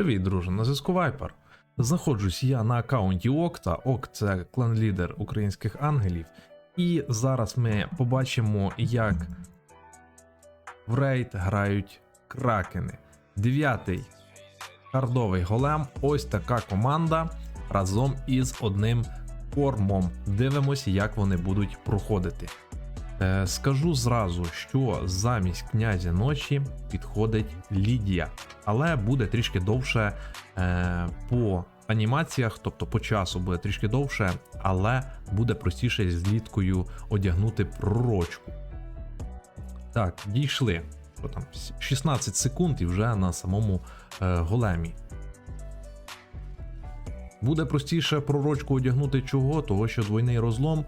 Привіт, друже, на зв'язку Вайпер. Знаходжусь я на аккаунті Окта. Ок це клан-лідер українських ангелів. І зараз ми побачимо, як в рейд грають кракени. Дев'ятий хардовий голем. Ось така команда разом із одним кормом. Дивимося, як вони будуть проходити. Е, Скажу зразу, що замість князя ночі підходить Лідія, але буде трішки довше е, по анімаціях, тобто по часу буде трішки довше, але буде простіше з літкою одягнути пророчку. Так, дійшли. Що там? 16 секунд і вже на самому е, големі. Буде простіше пророчку одягнути чого, того що двойний розлом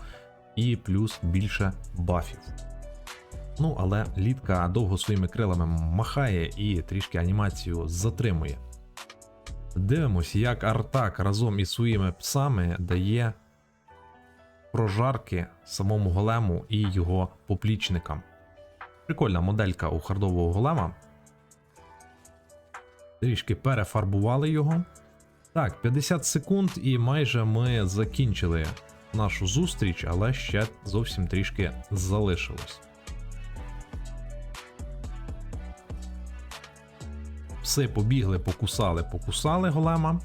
і плюс більше бафів. Ну, але літка довго своїми крилами махає і трішки анімацію затримує. Дивимось, як Артак разом із своїми псами дає прожарки самому голему і його поплічникам. Прикольна моделька у хардового голема. Трішки перефарбували його. Так, 50 секунд, і майже ми закінчили нашу зустріч, але ще зовсім трішки залишилось. Пси побігли, покусали, покусали голема.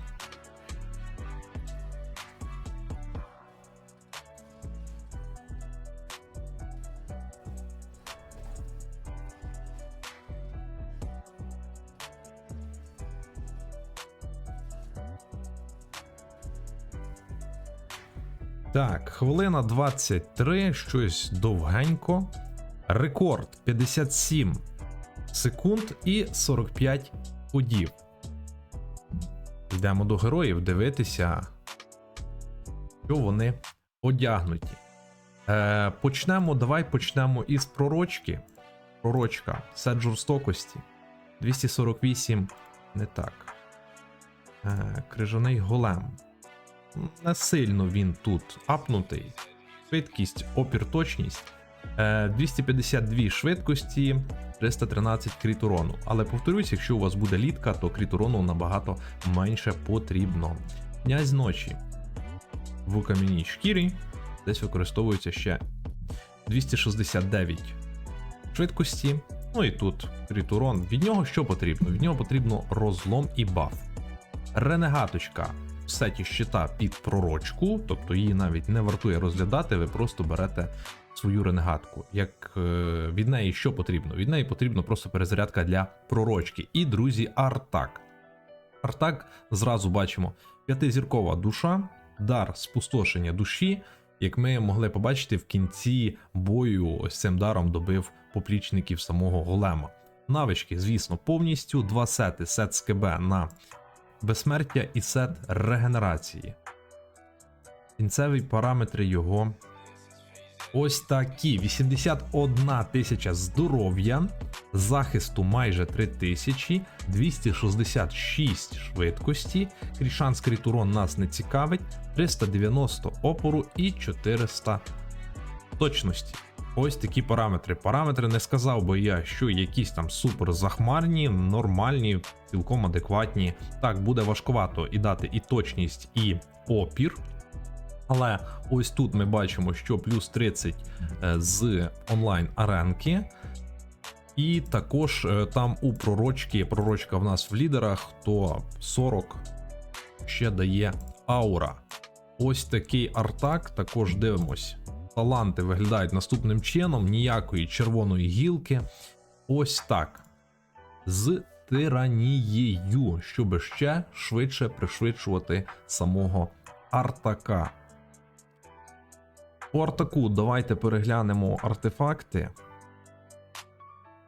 Так, хвилина 23, щось довгенько. Рекорд 57 секунд і 45 ходів. Йдемо до героїв дивитися, що вони одягнуті. Е, Почнемо, давай почнемо із пророчки. Пророчка, сет жорстокості. 248. Не так. Е, Крижаний голем. Не сильно він тут апнутий. Швидкість, опір, точність. Е, 252 швидкості, 313 кріт урону. Але повторюсь, якщо у вас буде літка, то кріт урону набагато менше потрібно. Князь ночі в кам'яній шкірі десь використовується ще 269 швидкості. Ну і тут кріт урон. Від нього що потрібно? Від нього потрібно розлом і баф. Ренегаточка в сеті щита під пророчку, тобто її навіть не вартує розглядати, ви просто берете свою ренегатку. Як е, від неї що потрібно? Від неї потрібно просто перезарядка для пророчки. І, друзі, Артак. Артак зразу бачимо: п'ятизіркова душа, дар спустошення душі. Як ми могли побачити, в кінці бою ось цим даром добив поплічників самого голема. Навички, звісно, повністю два сети: сет з КБ на безсмертя і сет регенерації. Кінцеві параметри його. Ось такі: 81 тисяча здоров'я, захисту майже 3000, 266 швидкості, крішанс крітурон нас не цікавить, 390 опору і 400 точності. Ось такі параметри. Параметри не сказав би я, що якісь там супер захмарні, нормальні, цілком адекватні. Так, буде важкувато і дати і точність, і опір. Але ось тут ми бачимо, що плюс 30 е, з онлайн аренки. І також е, там у пророчки, пророчка в нас в лідерах, то 40 ще дає аура. Ось такий артак, також дивимось. Таланти виглядають наступним чином: ніякої червоної гілки. Ось так. З тиранією, щоб ще швидше пришвидшувати самого артака. По артаку давайте переглянемо артефакти.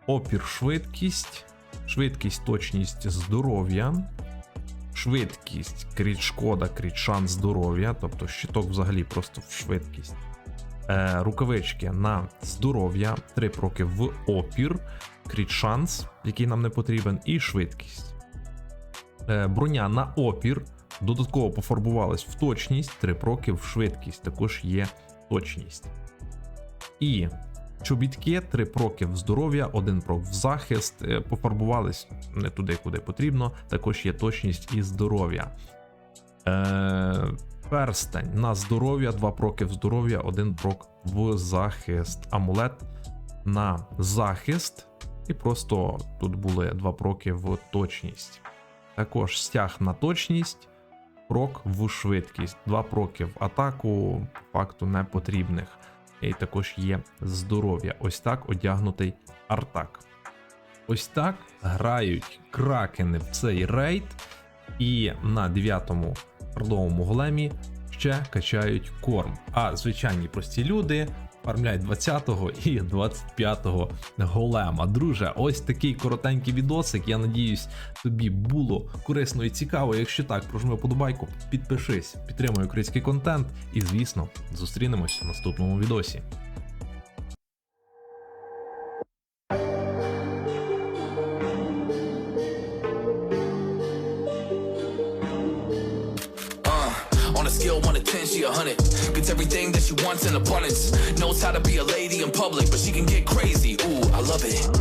Опір, швидкість, швидкість, точність здоров'я, швидкість, кріт шкода, кріт шанс здоров'я, тобто щиток взагалі просто в швидкість. Е, рукавички на здоров'я, 3 проки в опір, кріт шанс, який нам не потрібен, і швидкість. Е, броня на опір. Додатково пофарбувалась в точність, 3 проки в швидкість, також є точність. І Чобітки, 3 проки в здоров'я, 1 прок в захист. Е, Пофарбувались не туди, куди потрібно. Також є точність і здоров'я. Перстень на здоров'я, 2 проки в здоров'я, 1 прок в захист. Амулет на захист. І просто тут були 2 проки в точність. Також стяг на точність, прок в швидкість, 2 проки в атаку, факту не потрібних. І також є здоров'я. Ось так одягнутий артак. Ось так грають кракени в цей рейд, і на 9-му хардовому големі ще качають корм. А звичайні прості люди фармлять 20-го і 25-го голема. Друже, ось такий коротенький відосик. Я надіюсь, тобі було корисно і цікаво. Якщо так, прожми подобайку, підпишись, підтримуй український контент і, звісно, зустрінемось в наступному відосі. A scale 1 to 10, she a 100. Gets everything that she wants in abundance. Knows how to be a lady in public, but she can get crazy. Ooh, I love it.